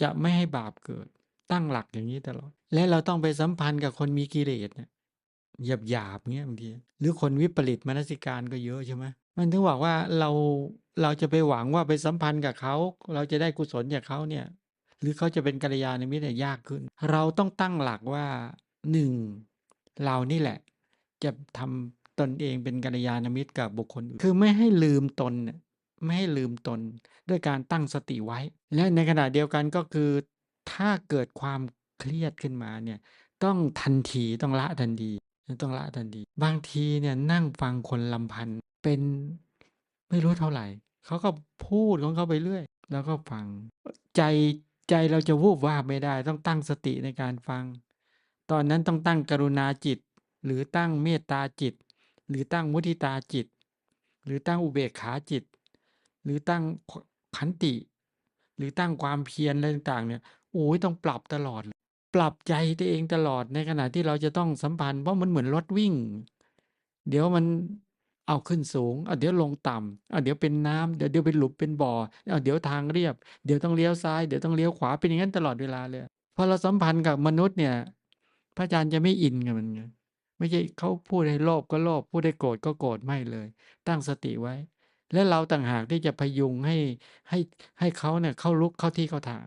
จะไม่ให้บาปเกิด ตั้งหลักอย่างนี้ตลอด และเราต้องไปสัมพันธ์กับคนมีกิเลสเนี่ยหยาบๆเงี้ยบางทีหรือคนวิปริตมนสิการก็เยอะใช่ไหมมันถึงบอกว่าเราเราจะไปหวังว่าไปสัมพันธ์กับเขา เราจะได้กุศลจากเขาเนี่ย หรือเขาจะเป็นกัลยาณมิตรเนี่ยยากขึ้น เราต้องตั้งหลักว่าหนึ่งเรานี่แหละ จะทำตนเองเป็นกัลยาณมิตรกับบุคคลอื่นคือไม่ให้ลืมตนเนี่ย ไม่ให้ลืมตนด้วยการตั้งสติไว้ และในขณะเดียวกันก็คือถ้าเกิดความเครียดขึ้นมาเนี่ยต้องทันทีต้องละทันทีต้องละทันที บางทีเนี่ยนั่งฟังคนลำพันเป็นไม่รู้เท่าไหร่เขาก็พูดของเขาไปเรื่อย แล้วก็ฟังใจใจเราจะวูบวาบไม่ได้ ต้องตั้งสติในการฟัง ตอนนั้นต้องตั้งกรุณาจิต หรือตั้งเมตตาจิต หรือตั้งมุทิตาจิต หรือตั้งอุเบกขาจิต หรือตั้งขันติ หรือตั้งความเพียรอะไรต่างๆเนี่ยโอ้ยต้องปรับตลอด ปรับใจตัวเองตลอดในขณะที่เราจะต้องสัมพันธ์เพราะมันเหมือนรถวิ่ง เดี๋ยวมันเอาขึ้นสูงเอาเดี๋ยวลงต่ำเอาเดี๋ยวเป็นน้ำเดี๋ยวเดี๋ยวเป็นหลุมเป็นบ่อเอาเดี๋ยวทางเรียบ เดี๋ยวต้องเลี้ยวซ้ายเดี๋ยวต้องเลี้ยวขวาเป็นอย่างนั้นตลอดเวลาเลยพอเราสัมพันธ์กับมนุษย์เนี่ย พระอาจารย์จะไม่อินกับมันไงไม่ใช่เขาพูดให้โลภก็โลภพูดให้โกรธก็โกรธไม่เลย ตั้งสติไว้ และเราต่างหากที่จะพยุงให้ให้ให้เขาเนี่ยเข้าลุกเข้าที่เข้าทาง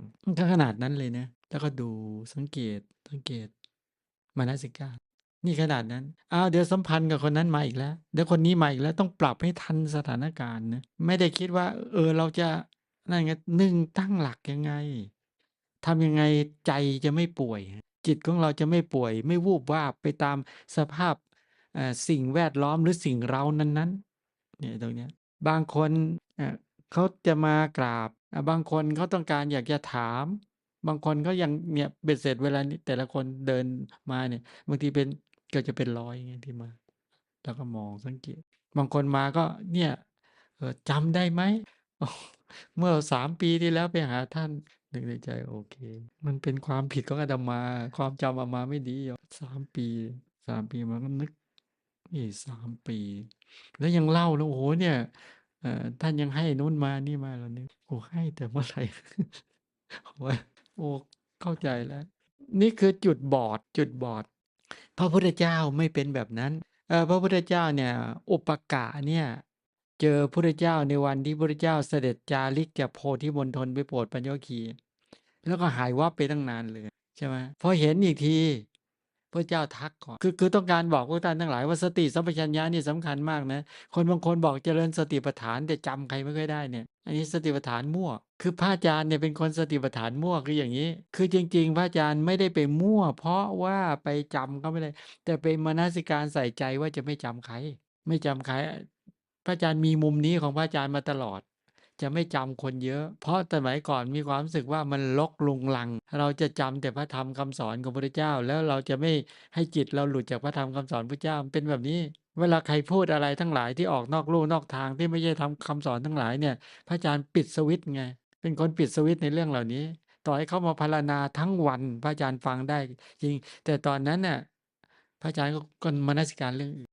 ขนาดนั้นเลยนะ แล้วก็ดูสังเกตสังเกตมานสิกานี่ขนาดนั้น อ้าวเดี๋ยวสัมพันธ์กับคนนั้นมาอีกแล้ว เดี๋ยวคนนี้มาอีกแล้วต้องปรับให้ทันสถานการณ์นะ ไม่ได้คิดว่า เออเราจะนั่นไงหนึ่งตั้งหลักยังไงทำยังไงใจจะไม่ป่วย จิตของเราจะไม่ป่วย ไม่วูบวาบไปตามสภาพสิ่งแวดล้อมหรือสิ่งเรานั้นๆเนี่ยตรงเนี้ย บางคนเขาจะมากราบ บางคนเขาต้องการอยากจะถาม บางคนเขายังเนี่ยเบ็ดเสร็จเวลานี้แต่ละคนเดินมาเนี่ย บางทีเป็นก็จะเป็นร้อยไงที่มา แล้วก็มองสังเกต บางคนมาก็เนี่ยจำได้ไหมเมื่อสามปีที่แล้วไปหาท่านนึกในใจโอเค มันเป็นความผิดของอาตมา ความจำอามาไม่ดีอ่สามปีสามปีมาก็นึก นี่สามปี แล้วยังเล่าแล้วโอ้โหเนี่ยเอ่อท่านยังให้นู้นมานี่มาแล้วนี่โอ้ให้แต่เมื่อไหร่โอ้เข้าใจแล้ว นี่คือจุดบอดจุดบอด พระพุทธเจ้าไม่เป็นแบบนั้นเออพระพุทธเจ้าเนี่ยอุปกะเนี่ย เจอพระพุทธเจ้าในวันที่พระพุทธเจ้าเสด็จจาริกจากโพธิมณฑลไปโปรดปัญญคีแล้วก็หายวับไปตั้งนานเลยใช่ไหมพอเห็นอีกที พระเจ้าทักก่อนคือคือต้องการบอกพวกท่านทั้งหลายว่าสติสัมปชัญญะนี่สำคัญมากนะคนบางคนบอกเจริญสติปัฏฐานแต่จำใครไม่ค่อยได้เนี่ย อันนี้สติปัฏฐานมั่ว คือพระอาจารย์เนี่ยเป็นคนสติปัฏฐานมั่วคืออย่างนี้ คือจริง ๆ พระอาจารย์ไม่ได้ไปมั่ว เพราะว่าไปจำเขาไม่ได้แต่เป็นมนสิการใส่ใจว่าจะไม่จำใคร ไม่จำใคร พระอาจารย์มีมุมนี้ของพระอาจารย์มาตลอด จะไม่จำคนเยอะ เพราะสมัยก่อนมีความรู้สึกว่ามันลกลุงลัง เราจะจำแต่พระธรรมคำสอนของพระเจ้า แล้วเราจะไม่ให้จิตเราหลุดจากพระธรรมคำสอนพระเจ้าเป็นแบบนี้ เวลาใครพูดอะไรทั้งหลายที่ออกนอกลู่นอกทางที่ไม่ใช่ทำคำสอนทั้งหลายเนี่ย พระอาจารย์ปิดสวิตไง เป็นคนปิดสวิตในเรื่องเหล่านี้ ต่อให้เขามาพารณาทั้งวันพระอาจารย์ฟังได้จริง แต่ตอนนั้นเนี่ยพระอาจารย์ก็มนสิการเรื่อง